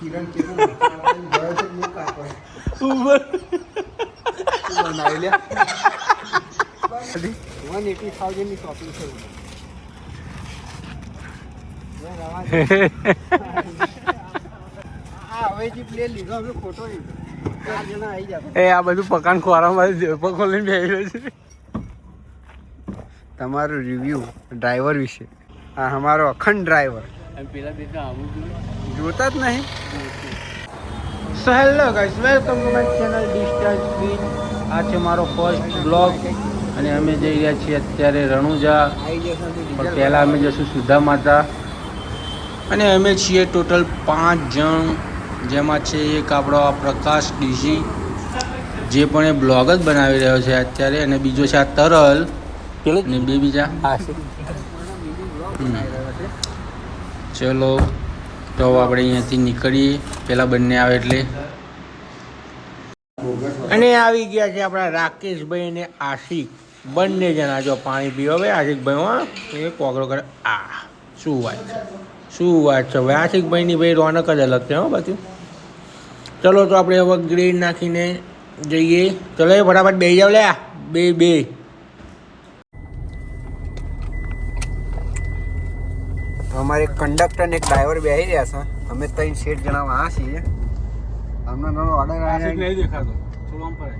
કિરણ કેટલું ગયો છે હું કાપડ ઉપર બનાવી લે. વન એટી થાઉઝન્ડની શોપિંગ બેસી તમારું રિવ્યુ ડ્રાઈવર વિશે. આ અમારો અખંડ ડ્રાઈવર પેલા દેખા આવું જોતા જ નહીં. So hello guys welcome to my channel discharge speed આ છે મારો ફર્સ્ટ બ્લોગ અને અમે જઈ રહ્યા છીએ અત્યારે રણુજા. પણ પહેલાં અમે જશું સુધા માતા. અને અમે છીએ ટોટલ પાંચ જણ. જેમાં છે એક આપણો આ પ્રકાશ ડીસી જે પણ એ બ્લોગ જ બનાવી રહ્યો છે અત્યારે. અને બીજો છે આ તરલ. અને બે બીજા. હા છે. હમ. ચલો. તો આપણે અહીંયાથી નીકળીએ. પહેલાં બંને આવે એટલે. અને આવી ગયા છે આપણા રાકેશભાઈ અને આશિક. બંને જણા જો પાણી પીવો ભાઈ આશિકભાઈ, હા એ કોગળો કરે. આ, શું વાત છે? શું વાત છે? ભાઈ આશિકભાઈની ભાઈ રોનક જ અલગ છે, હો, બધું. ચલો તો આપણે હવે ગ્રેડ નાખીને જઈએ. ચલો એ ફટાફટ બે જાવ લે બે બે. અમારે કંડક્ટર ને એક ડ્રાઈવર બેહી રહ્યા છે. અમે ત્રણ શેઠ જણા આ છીએ. અમને નાનો ઓર્ડર આવ્યો દેખાતો. થોડું આમ પડે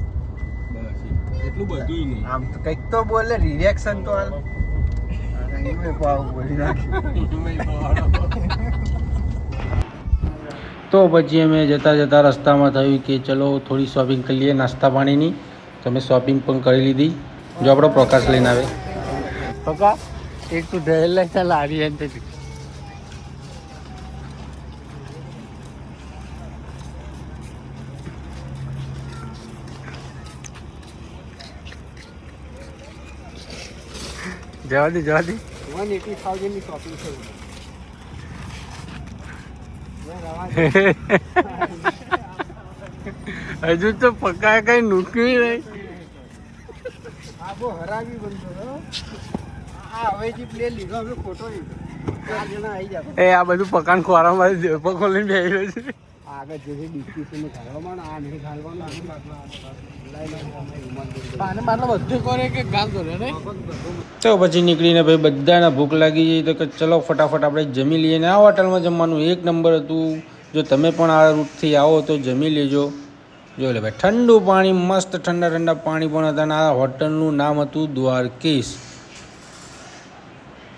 બસ એટલું બધું નહીં. આમ તો કંઈક તો બોલે રિએક્શન તો હાલ. તો પછી અમે જતા જતા રસ્તામાં થયું કે ચલો થોડી શોપિંગ કરી લઈએ નાસ્તા પાણીની. તો અમે શોપિંગ પણ કરી લીધી. જો આપણો પ્રકાશ લઈને આવે. પ્રકાશ એક તો ઢેલ ચાલ જવા દે જવા દે વન એટી થાઉઝન્ડની શોપિંગ છે. હજુ તો પકા કઈ નુકવી નહીં આ બહુ હરાવી બનતો. આ હવેજી પ્લેન લીધો અમે ખોટો લીધો. એ આ બધું પકાન ખોરામાં પકો લઈને બેસી રહ્યો છે. આગળ જે ડિસ્કશન ઘાલવામાં આ નહીં ઘાલવાનું તો પછી નીકળીને ભાઈ બધાને ભૂખ લાગી જઈ તો કે ચલો ફટાફટ આપણે જમી લઈએ ને આ હોટલમાં જમવાનું એક નંબર હતું. જો તમે પણ આ રૂટથી આવો તો જમી લેજો. જો લે ભાઈ ઠંડુ પાણી મસ્ત ઠંડા ઠંડા પાણી પણ હતા અને આ હોટલનું નામ હતું દ્વારકેશ.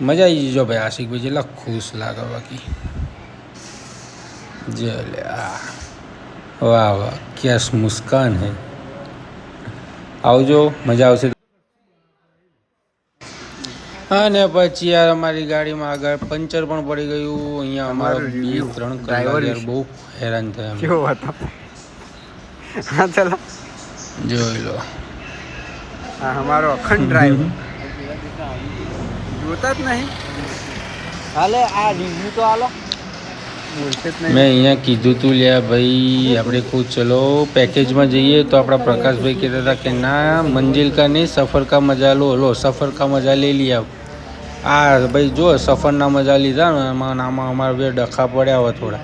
મજા આવી જજો ભાઈ આશિકભાઈ જેટલા ખુશ લાગે બાકી. જો વાહ વાહ ક્યાસ મુસ્કાન હે આવજો મજા આવશે અને પછી યાર અમારી ગાડીમાં આગળ પંચર પણ પડી ગયું. અહીંયા અમારો બે ત્રણ ડ્રાઈવર કલાક યાર બહુ હેરાન થયા. કેવો હતો હા ચલો. જોઈ લો. આ અમારો અખંડ ડ્રાઈવર જોતા જ નહીં. હાલે આ રિવ્યુ તો હાલો. મેં અહીંયા કીધું તું લ્યા ભાઈ આપણે ખુદ ચલો પેકેજમાં જઈએ તો આપણા પ્રકાશભાઈ કહેતા હતા કે ના મંજિલ કા નહીં સફર કા મજા લો લો સફર કા મજા લઈ લીયા આ ભાઈ જો સફરના મજા લીધા ને એમાં આમાં અમારા બે ડખા પડ્યા હોય થોડા.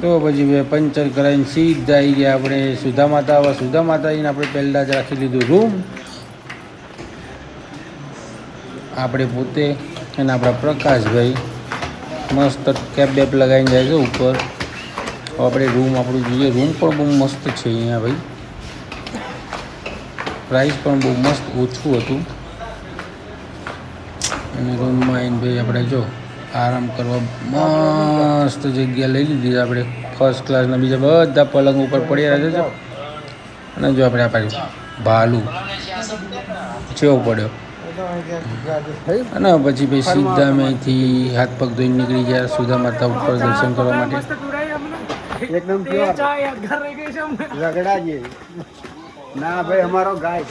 તો પછી બે પંચર કરાવીને સીધા આવી ગયા આપણે સુધા માતા હવે સુધા માતા આવીને આપણે પહેલાં જ રાખી લીધું રૂમ આપણે પોતે અને આપણા પ્રકાશભાઈ મસ્ત કેપ બેપ લગાવીને જાય છે ઉપર. આપણે રૂમ આપણું જોઈએ. રૂમ પણ બહુ મસ્ત છે અહીંયા ભાઈ. પ્રાઇસ પણ બહુ મસ્ત ઓછું હતું. અને રૂમમાં આવીને ભાઈ આપણે જો આરામ કરવા મસ્ત જગ્યા લઈ લીધી આપણે. ફર્સ્ટ ક્લાસના બીજા બધા પલંગ ઉપર પડ્યા રહે છે. અને જો આપણે આ ભાલુ. છેવો પડ્યો. અને પછી ભાઈ સીધા અહીંથી હાથ પગ ધોઈને નીકળી ગયા સુધા માતા ઉપર દર્શન કરવા માટે. એકદમ પ્યોર રગડા જેવી ના ભાઈ, અમારો ગાઈડ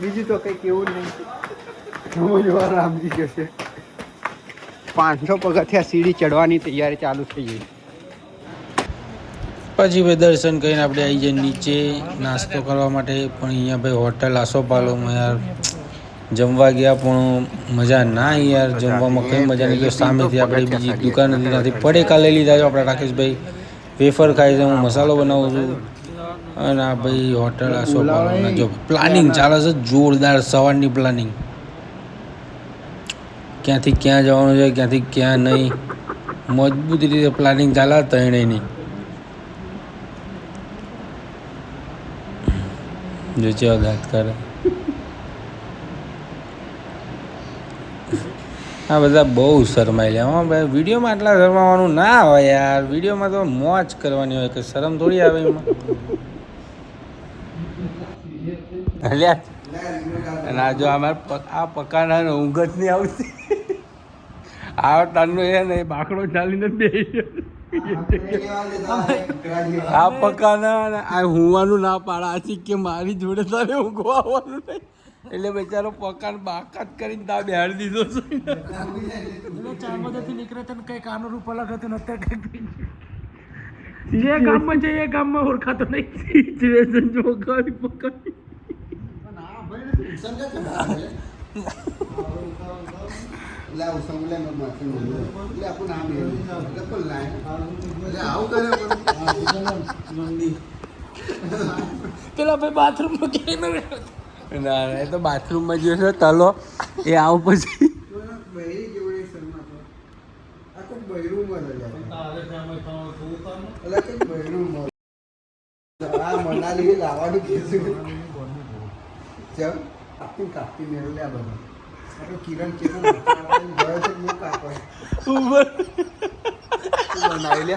બીજું તો કઈ કેવું નહીં જોવા રામજી જશે પાંચસો પગથિયા સીડી ચડવાની તૈયારી ચાલુ થઈ ગઈ. પછી ભાઈ દર્શન કરીને આપણે આવી જઈએ નીચે, નાસ્તો કરવા માટે. પણ અહીંયા ભાઈ હોટલ આસોપાલોમાં યાર જમવા ગયા પણ મજા ના યાર. જમવામાં કઈ મજા નહીં. ગયો સામેથી આપણે બીજી દુકાન નથી ત્યાંથી પડેકા લઈ લીધા છો આપણા રાકેશભાઈ. વેફર ખાય છે, હું મસાલો બનાવું છું. અને આ ભાઈ હોટલ આસોપાલોના જો પ્લાનિંગ ચાલે છે, જોરદાર સવારની પ્લાનિંગ ક્યાંથી ક્યાં જવાનું છે, ક્યાંથી ક્યાં નહીં. મજબૂત રીતે પ્લાનિંગ ચાલે, ત્રણેયની. જો છે દાંત કરે આ બધા બહુ શરમાઈ લે હા, ભાઈ. વિડીયોમાં આટલા શરમાવાનું ના હોય યાર. વિડીયોમાં તો મોજ કરવાની હોય કે શરમ થોડી આવે એમાં. અને આ જો અમારે આ પકાના ઊંઘ જ નહીં આવતી. આ તારનો એ ને બાકડો ચાલીને બે આ પકાના આ હુવાનું ના પાડા. આથી કે મારી જોડે તારે ઊંઘવા આવવાનું નહીં. એટલે બેચારો પકાન બાકાત કરીને તા બેહાડી દીધો છે. એટલે ચારમાંથી નીકળે તને કઈ કાનો રૂપ અલગ હતો ને અત્યારે કઈ જે ગામમાં છે એ ગામમાં ઓળખાતો નહીં. સિચ્યુએશન જો ગાડી પકડી. ના ભાઈ? બાથરૂમમાં ક્યાંય ન ગયો ના ના એ તો બાથરૂમમાં જે છે તલો એ આવ પછી. મનાલી લાવવાનું કીધું. ચમ કાપી કાપી મેળવ્યા બધા. આ કિરણ કેવું ગયો છે હું કાપો બનાવી લે.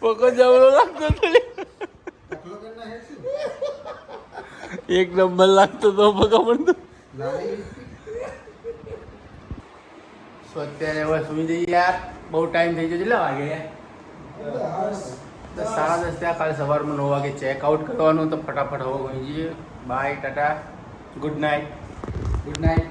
પકો જવડો લાગતો એક નંબર લાગતો તો પકો પણ તો અત્યારે હવે સુઈ જઈએ યાર. બહુ ટાઈમ થઈ ગયો કેટલા વાગે? દસ સાડા દસ ત્યાં કાલે સવારમાં નવ વાગે ચેકઆઉટ કરવાનું, તો ફટાફટ હોવો ગઈ bye tata. Good night good night